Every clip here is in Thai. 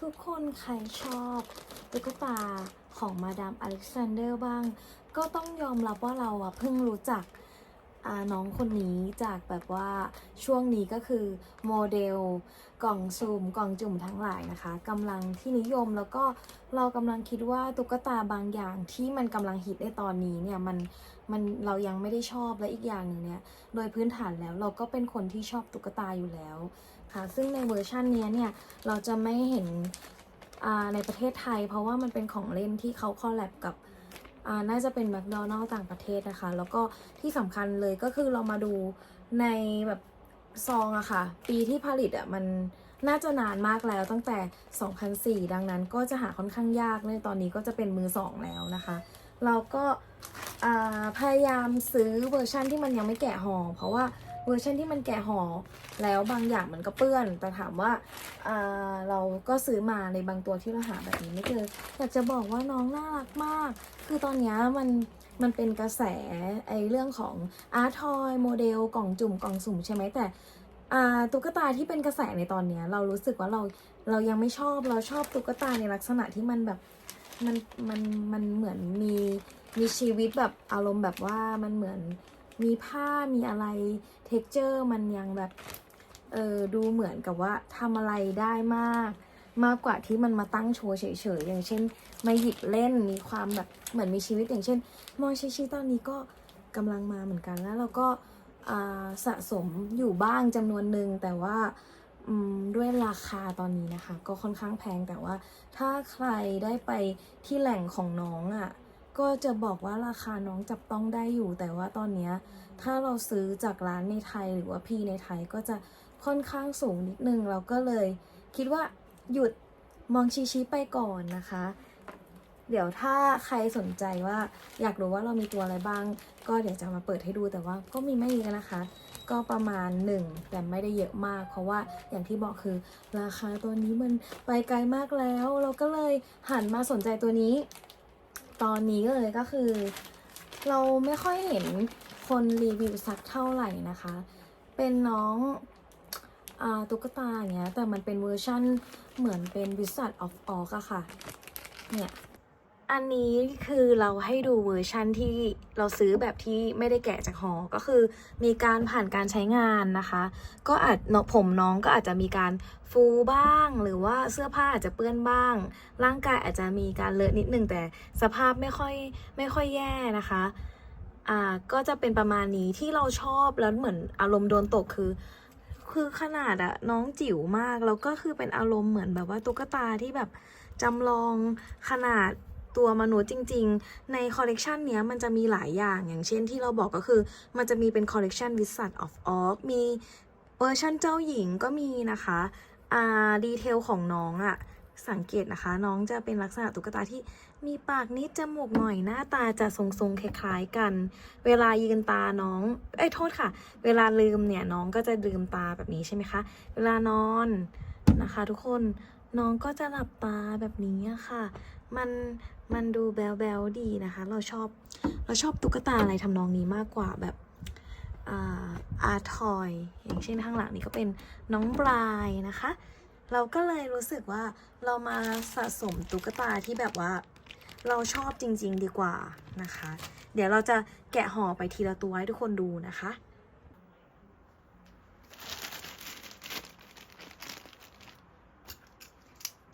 ทุกคนใครชอบตุ๊กตาของมาดามอเล็กซานเดอร์บ้าง ก็ต้องยอมรับว่าเราอะเพิ่งรู้จักน้องคนนี้จากแบบว่าช่วงนี้ก็คือโมเดลกล่องซูมกล่องจุ่มทั้งหลายนะคะกำลังที่นิยมแล้วก็เรากำลังคิดว่าตุ๊กตาบางอย่างที่มันกำลังฮิตในตอนนี้เนี่ยมันมันเรายังไม่ได้ชอบและอีกอย่างหนึ่งเนี่ยโดยพื้นฐานแล้วเราก็เป็นคนที่ชอบตุ๊กตาอยู่แล้ว คะ ซึ่งในเวอร์ชันนี้เนี่ย เราจะไม่เห็นในประเทศไทย เพราะว่ามันเป็นของเล่นที่เขาคอลแลบกับน่าจะเป็นแมคโดนัลล์ต่างประเทศนะคะ แล้วก็ที่สำคัญเลยก็คือเรามาดูในแบบซองอะค่ะ ปีที่ผลิตอะมันน่าจะนานมากแล้วตั้งแต่ 2004 ดังนั้นก็จะหาค่อนข้างยากในตอนนี้ก็จะเป็นมือสองแล้วนะคะ เราก็พยายามซื้อเวอร์ชันที่มันยังไม่แกะห่อเพราะว่า เวอร์ชันที่มันแกะห่อแล้วบางอย่างมันก็เปื้อน แต่ถามว่าาเราก็ซื้อมาในบางตัวที่เราหาแบบนี้ไม่เจออยากจะบอกว่าน้องน่ารักมาก คือตอนนี้มันมันเป็นกระแสไอเรื่องของอาร์ทอยโมเดลกล่องจุ่มกล่องสุ่มใช่ไหมแต่ตุ๊กตาที่เป็นกระแสในตอนนี้เรารู้สึกว่าเราเรายังไม่ชอบเราชอบตุ๊กตาในลักษณะที่มันแบบมันมันมันเหมือนมีมีชีวิตแบบอารมณ์แบบว่ามันเหมือน มีผ้ามีอะไรเท็กเจอร์มันยังแบบเออดูเหมือนกับว่าทำอะไรได้มาก มากกว่าที่มันมาตั้งโชว์เฉยๆอย่างเช่นมาหยิบเล่นมีความแบบเหมือนมีชีวิตอย่างเช่น มอชิชิตอนนี้ก็กำลังมาเหมือนกันแล้วเราก็สะสมอยู่บ้างจำนวนหนึ่งแต่ว่าด้วยราคาตอนนี้นะคะ ก็ค่อนข้างแพงแต่ว่าถ้าใครได้ไปที่แหล่งของน้องอะ่ะ ก็จะบอกว่าราคาน้องจับต้องได้อยู่ แต่ว่าตอนนี้ถ้าเราซื้อจากร้านในไทยหรือว่าพีในไทยก็จะค่อนข้างสูงนิดนึง เราก็เลยคิดว่าหยุดมองชี้ๆไปก่อนนะคะ เดี๋ยวถ้าใครสนใจว่าอยากรู้ว่าเรามีตัวอะไรบ้าง ก็เดี๋ยวจะมาเปิดให้ดูแต่ว่าก็มีไม่เยอะนะคะ ก็ประมาณหนึ่งแต่ไม่ได้เยอะมาก เพราะว่าอย่างที่บอกคือราคาตัวนี้มันไปไกลมากแล้ว เราก็เลยหันมาสนใจตัวนี้ ตอนนี้เลยก็คือ เราไม่ค่อยเห็นคนรีวิวสักเท่าไหร่นะคะ เป็นน้องอตุ๊กตาอย่างเงี้ย แต่มันเป็นเวอร์ชั่นเหมือนเป็น Wizard of Oz อะค่ะ เนี่ย อันนี้คือเราให้ดูเวอร์ชั่นที่ เราซื้อแบบที่ไม่ได้แกะจากห่อก็คือ มีการผ่านการใช้งานนะคะ ก็อาจเนอะผมน้องก็อาจจะมีการฟูบ้าง หรือว่าเสื้อผ้าอาจจะเปื้อนบ้าง ร่างกายอาจจะมีการเลอะนิดนึงแต่สภาพไม่ค่อยไม่ค่อยแย่นะคะอ่าก็จะเป็นประมาณนี้ที่เราชอบแล้วเหมือนอารมณ์โดนตกคือ คือขนาดอะน้องจิ๋วมากแล้วก็คือเป็นอารมณ์เหมือนแบบว่าตุ๊กตาที่แบบจำลองขนาด ตัวมนุษย์จริง ๆ ในคอลเลกชันเนี้ยมันจะมีหลายอย่างอย่างเช่นที่เราบอกก็คือ มันจะมีเป็นคอลเลกชัน Wizard of Oz มีเวอร์ชันเจ้าหญิงก็มีนะคะอ่าดีเทลของน้องอะสังเกตนะคะ น้องจะเป็นลักษณะตุ๊กตาที่มีปากนิดจมูกหน่อยหน้าตาจะทรงๆคล้ายๆกัน เวลายืนตาน้อง เอ้ยโทษค่ะ เวลาลืมเนี่ยน้องก็จะลืมตาแบบนี้ใช่ไหมคะ เวลานอนนะคะ ทุกคน น้องก็จะหลับตาแบบนี้ค่ะ มันมันดูแบลแบลๆดีนะคะ เราชอบเราชอบตุ๊กตาอะไรทำนองนี้มากกว่าแบบอ่าอาร์ทอย อย่างเช่นข้างหลังนี้ก็เป็นน้องบรายนะคะ เราก็เลยรู้สึกว่าเรามาสะสมตุ๊กตาที่แบบว่าเราชอบจริง ๆ ดีกว่านะคะ เดี๋ยวเราจะแกะห่อไปทีละตัวให้ทุกคนดูนะคะ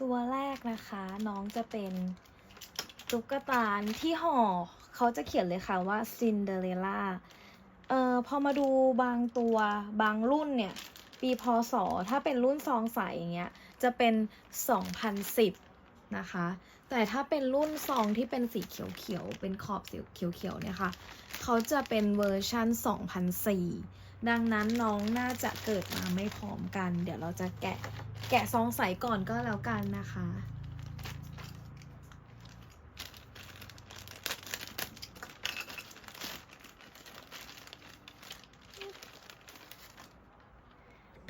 ตัวแรกนะคะน้องจะเป็นตุ๊กตาที่ห่อเขาจะเขียนเลยค่ะว่าซินเดอเรลล่าเอ่อพอมาดูบางตัวบางรุ่นเนี่ย ปีพศ ถ้าเป็นรุ่นซองใสอย่างเงี้ยจะเป็น 2010 นะคะ แต่ถ้าเป็นรุ่นซองที่เป็นสีเขียวๆเป็นขอบสีเขียวๆเนี่ยค่ะเขาจะเป็นเวอร์ชัน2004 ดังนั้นน้องน่าจะเกิดมาไม่พร้อมกัน เดี๋ยวเราจะแกะแกะซองใสก่อนก็แล้วกันนะคะ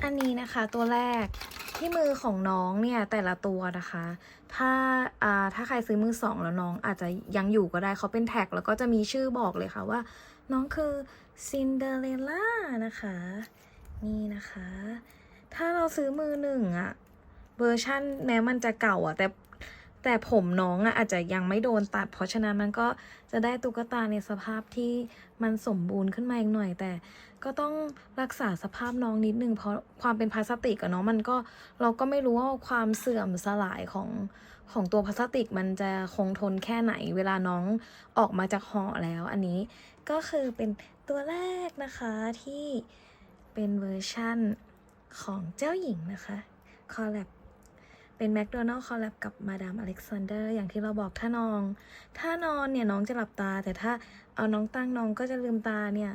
อันนี้นะคะตัวแรก ที่มือของน้องเนี่ยแต่ละตัวนะคะ ถ้าอ่าถ้าใครซื้อมือสองแล้วน้องอาจจะยังอยู่ก็ได้เขาเป็นแท็ก แล้วก็จะมีชื่อบอกเลยค่ะว่า น้องคือซินเดอเรลล่านะคะ นี่นะคะ ถ้าเราซื้อมือหนึ่งอะเวอร์ชั่นแม้มันจะเก่าอะแต่ แต่ผมน้องอะอาจจะยังไม่โดนตัด เพราะฉะนั้นมันก็จะได้ตุ๊กตาในสภาพที่มันสมบูรณ์ขึ้นมาอีกหน่อย แต่ก็ต้องรักษาสภาพน้องนิดนึงเพราะความเป็นพลาสติกอะเนาะมันก็เราก็ไม่รู้ว่าความเสื่อมสลายของของตัวพลาสติกมันจะคงทนแค่ไหน เวลาน้องออกมาจากห่อแล้ว อันนี้ก็คือเป็นตัวแรกนะคะที่เป็นเวอร์ชั่นของเจ้าหญิงนะคะคอลแลบ เป็นแม d โดนัล d ์คอลแลบกับมาดามอเล็กซานเดอร์อย่างที่เราบอกถ้านอง ถ้านอนเนี่ยน้องจะหลับตา แต่ถ้าเอาน้องตั้งน้องก็จะลืมตาเนี่ย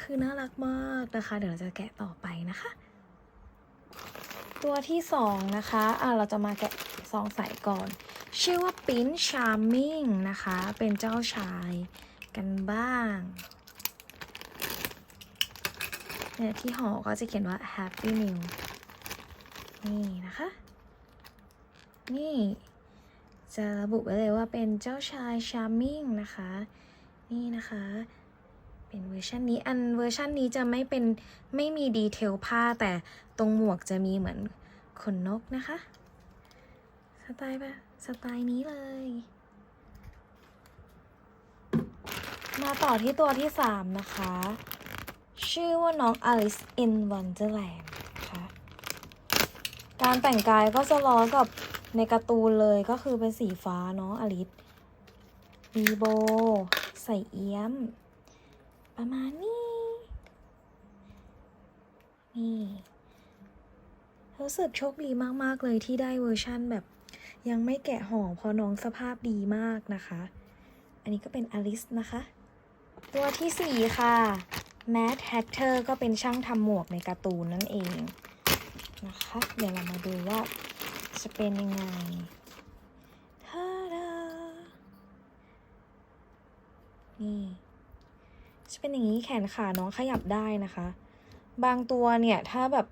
คือน่ารักมากนะคะ เดี๋ยวเราจะแกะต่อไปนะคะ ตัวที่สองนะคะอะเราจะมาแกะซองใส่ก่อน ชื่อว่าปิ้นชาร์มิงนะคะ เป็นเจ้าชายกันบ้างเนี่ยที่ห่อก็จะเขียนว่า Happy New นี่นะคะ นี่ จะระบุไว้เลยว่าเป็นเจ้าชายชาร์มิงนะคะ นี่นะคะ เป็นเวอร์ชันนี้ อันเวอร์ชันนี้จะไม่เป็นไม่มีดีเทลผ้าแต่ตรงหมวกจะมีเหมือนขนนกนะคะ สไตล์แบบสไตล์นี้เลย มาต่อที่ตัวที่สามนะคะ ชื่อว่าน้อง Alice in Wonderland นะคะ การแต่งกายก็จะล้อกับ ในการ์ตูนเลยก็คือเป็นสีฟ้าเนาะอลิสมีโบ ใส่เอี้ยม ประมาณนี้ นี่ รู้สึกโชคดีมาก ๆ เลยที่ได้เวอร์ชั่นแบบ ยังไม่แกะห่อพราะน้องสภาพดีมากนะคะ อันนี้ก็เป็นอลิสนะคะ ตัวที่สี่ค่ะ Mad Hatter ก็เป็นช่างทำหมวกในการ์ตูนนั่นเองนะคะ เดี๋ยวเรามาดูว่า จะเป็นยังไงทาดานี่ จะเป็นอย่างนี้แขนขาน้องขยับได้นะคะ บางตัวเนี่ยถ้าแบบ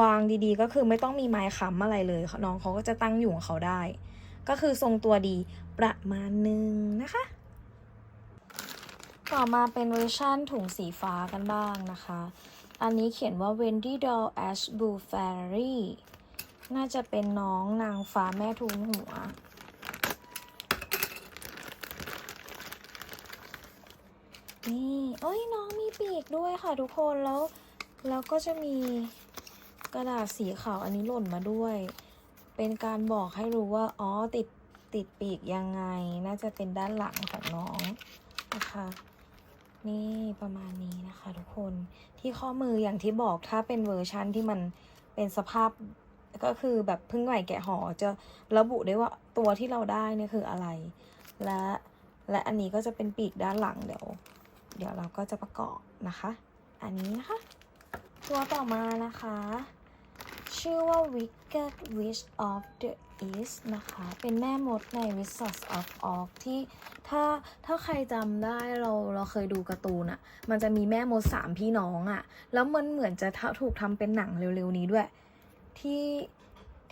วางดีๆ ก็คือไม่ต้องมีไม้ค้ำอะไรเลย น้องเขาก็จะตั้งอยู่ของเขาได้ ก็คือทรงตัวดีประมาณนึงนะคะ ต่อมาเป็นเวอร์ชั่นถุงสีฟ้ากันบ้างนะคะ อันนี้เขียนว่า Wendy Doll Ash Blue Fairy น่าจะเป็นน้องนางฟ้าแม่ทุนหัว นี่เอ้ยน้องมีปีกด้วยค่ะทุกคนแล้ว แล้วก็จะมีกระดาษสีขาวอันนี้หล่นมาด้วย เป็นการบอกให้รู้ว่า อ๋อ ติด ติดปีกยังไง น่าจะเป็นด้านหลังของน้องนะคะนี่ประมาณนี้นะคะทุกคนที่ข้อมืออย่างที่บอกถ้าเป็นเวอร์ชั่นที่มันเป็นสภาพ ก็คือแบบเพิ่งใหม่แกะห่อจะระบุได้ว่าตัวที่เราได้เนี่ยคืออะไร และและอันนี้ก็จะเป็นปีกด้านหลังเดี๋ยว เดี๋ยวเราก็จะประกอบนะคะ อันนี้นะคะ ตัวต่อมานะคะ ชื่อว่า Wicked Witch of the East นะคะ เป็นแม่มดใน Wizards of Oz ที่ถ้าถ้าใครจำได้เราเราเคยดูการ์ตูนอะมันจะมีแม่มดสามพี่น้องอะแล้วมันเหมือนจะถูกทำเป็นหนังเร็วๆนี้ด้วย ที่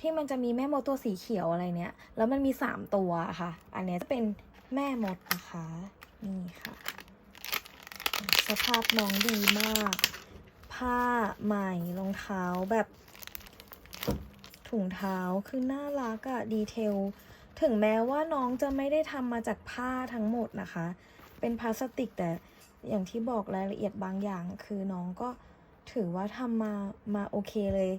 ที่มันจะมีแม่มดตัวสีเขียวอะไรเนี้ย แล้วมันมีสามตัวอะค่ะ อันเนี้ยจะเป็นแม่มดนะคะ นี่ค่ะ สภาพน้องดีมาก ผ้าใหม่รองเท้าแบบ ถุงเท้าคือน่ารักอะดีเทล ถึงแม้ว่าน้องจะไม่ได้ทำมาจากผ้าทั้งหมดนะคะ เป็นพลาสติกแต่อย่างที่บอกรายละเอียดบางอย่าง คือน้องก็ถือว่าทำมามาโอเคเลย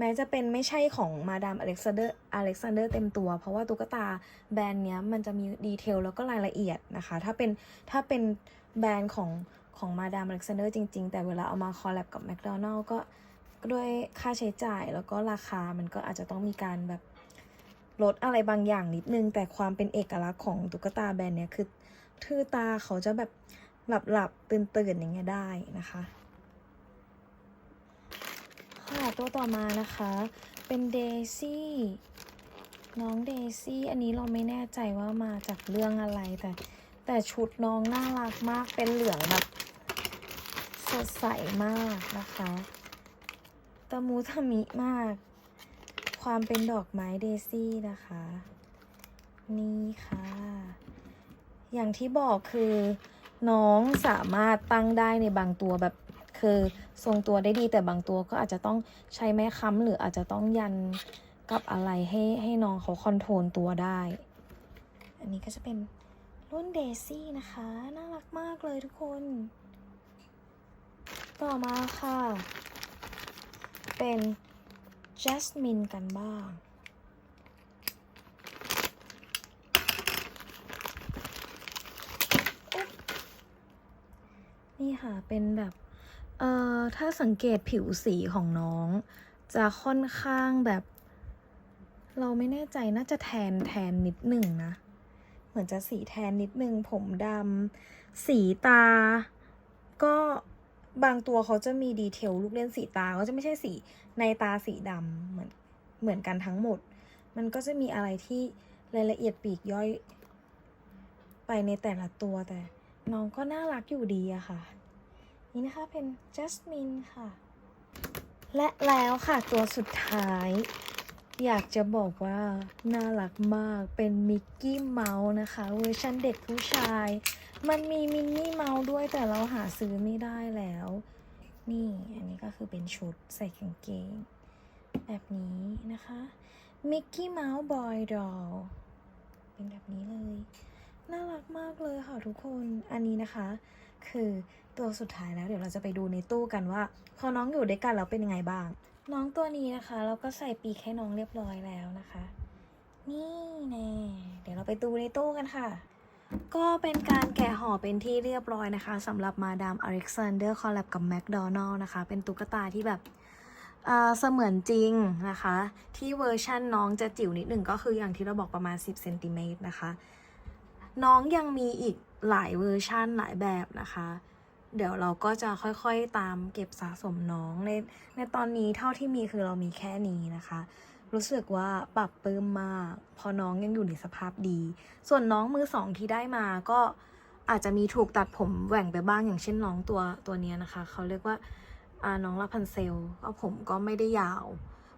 แม้จะเป็นไม่ใช่ของมาดามอเล็กซานเดอร์อเล็กซานเดอร์เต็มตัว เพราะว่าตุ๊กตาแบรนด์เนี้ยมันจะมีดีเทลแล้วก็รายละเอียดนะคะ ถ้าเป็นถ้าเป็นแบรนด์ของของมาดามอเล็กซานเดอร์จริงๆ แต่เวลาเอามาคอลแลบกับแมคโดนัลล์ก็ด้วยค่าใช้จ่ายแล้วก็ราคามันก็อาจจะต้องมีการแบบลดอะไรบางอย่างนิดนึง แต่ความเป็นเอกลักษณ์ของตุ๊กตาแบรนด์เนี้ยคือทื่อตาเขาจะแบบหลับหลับตื่นตื่นๆอย่างเงี้ยได้นะคะ ค่ะตัวต่อมานะคะ เป็นเดซี่น้องเดซี่อันนี้เราไม่แน่ใจว่ามาจากเรื่องอะไรแต่แต่ชุดน้องน่ารักมากเป็นเหลืองแบบสดใสมากนะคะตะมูทะมิมาก ความเป็นดอกไม้เดซี่นะคะ นี่ค่ะ อย่างที่บอกคือน้องสามารถตั้งได้ในบางตัวแบบ คือทรงตัวได้ดีแต่บางตัวก็อาจจะต้องใช้ไม้ค้ำหรืออาจจะต้องยันกับอะไรให้ให้น้องเขาคอนโทรลตัวได้ อันนี้ก็จะเป็นรุ่นเดซี่นะคะ น่ารักมากเลยทุกคน ต่อมาค่ะ เป็นจัสมินกันบ้างนี่ค่ะ เป็นแบบ เอ่อถ้าสังเกตผิวสีของน้อง จะค่อนข้างแบบ เราไม่แน่ใจน่าจะแทนแทนนิดหนึ่งนะ เหมือนจะสีแทนนิดนึงผมดำสีตา ก็บางตัวเขาจะมีดีเทลลูกเล่นสีตาเขาจะไม่ใช่สีในตาสีดำเหมือนเหมือนกันทั้งหมด มันก็จะมีอะไรที่รายละเอียดปีกย่อย ไปในแต่ละตัวแต่น้องก็น่ารักอยู่ดีอะค่ะ นี่นะคะเป็นจัสมินค่ะ และแล้วค่ะตัวสุดท้าย อยากจะบอกว่า น่ารักมากเป็นมิกกี้เมาส์นะคะ เวอร์ชันเด็กผู้ชาย มันมีมินนี่เมาส์ด้วยแต่เราหาซื้อไม่ได้แล้ว นี่อันนี้ก็คือเป็นชุดใส่กางเกง แบบนี้นะคะมิกกี้เมาส์บอยดอลเป็นแบบนี้เลย น่ารักมากเลยค่ะทุกคนอันนี้นะคะ คือตัวสุดท้ายแล้วเดี๋ยวเราจะไปดูในตู้กันว่า พอน้องอยู่ด้วยกันแล้วเป็นยังไงบ้าง น้องตัวนี้นะคะ เราก็ใส่ปีกให้น้องเรียบร้อยแล้วนะคะ นี่แน่เดี๋ยวเราไปดูในตู้กันค่ะ ก็เป็นการแกะห่อเป็นที่เรียบร้อยนะคะสำหรับมาดามอเล็กซานเดอร์คอลแลบกับแมคโดนัลล์นะคะ เป็นตุ๊กตาที่แบบเออเสมือนจริงนะคะ ที่เวอร์ชั่นน้องจะจิ๋วนิดหนึ่งก็คืออย่างที่เราบอกประมาณ 10เซนติเมตรนะคะ น้องยังมีอีกหลายเวอร์ชั่นหลายแบบนะคะ เดี๋ยวเราก็จะค่อยๆตามเก็บสะสมน้องในในตอนนี้เท่าที่มีคือเรามีแค่นี้นะคะ รู้สึกว่าปรับปลื้มมาก พอน้องยังอยู่ในสภาพดี ส่วนน้องมือสองที่ได้มาก็อาจจะมีถูกตัดผมแหว่งไปบ้างอย่างเช่นน้องตัวตัวนี้นะคะ เขาเรียกว่าน้องลาพันเซลก็ผมก็ไม่ได้ยาว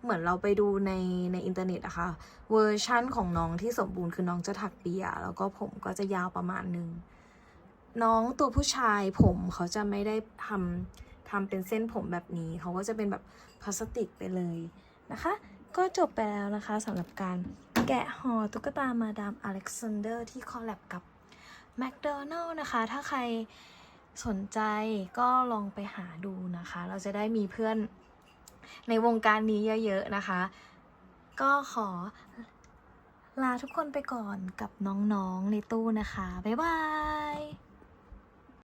เหมือนเราไปดูในในอินเทอร์เน็ตอะคะ่ะเวอร์ชั่นของน้องที่สมบูรณ์คือน้องจะถักเปีย แล้วก็ผมก็จะยาวประมาณหนึ่งน้องตัวผู้ชายผมเขาจะไม่ได้ทำทำเป็นเส้นผมแบบนี้ เขาก็จะเป็นแบบพลาสติกไปเลยนะคะ ก็จบไปแล้วนะคะสำหรับการแกะห่อตุ๊กตามาดามอเล็กซานเดอร์ที่คอลแลบกับแมคโดนัลล์นะคะ ถ้าใครสนใจก็ลองไปหาดูนะคะ เราจะได้มีเพื่อน ในวงการนี้เยอะๆนะคะ ก็ขอลาทุกคนไปก่อนกับน้องๆในตู้นะคะ บ๊ายบาย